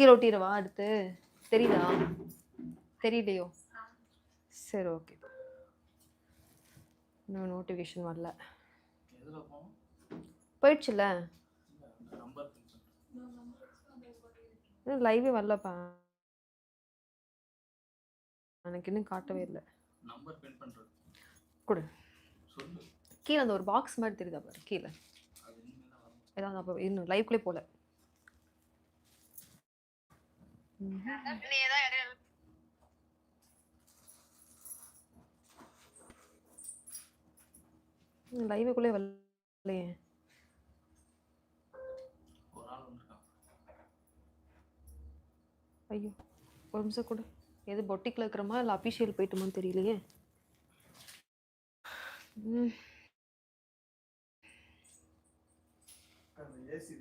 கீழே ஒட்டிடவா அடுத்து. தெரியுதா? தெரியலையோ? சரி ஓகே இன்னும் நோட்டிஃபிகேஷன் வரல. போயிடுச்சுல? லைவே வரலப்பா. எனக்கு இன்னும் காட்டவே இல்லை. நம்பர் பின் பண்றது. கொடு. கீழே அந்த ஒரு பாக்ஸ் மாதிரி தெரியுதா பாரு கீழே. ஏதாவது அப்போ இன்னும் லைவ்க்குள்ளே போல. லைவுக்குள்ளே வரலையே ஐயோ ஒரு நிமிஷம் கொடு. எது பொட்டிக்கில் இருக்கிறோமா இல்லை அபிஷியல் போயிட்டுமான்னு தெரியலையே? ம். அந்த ஏசி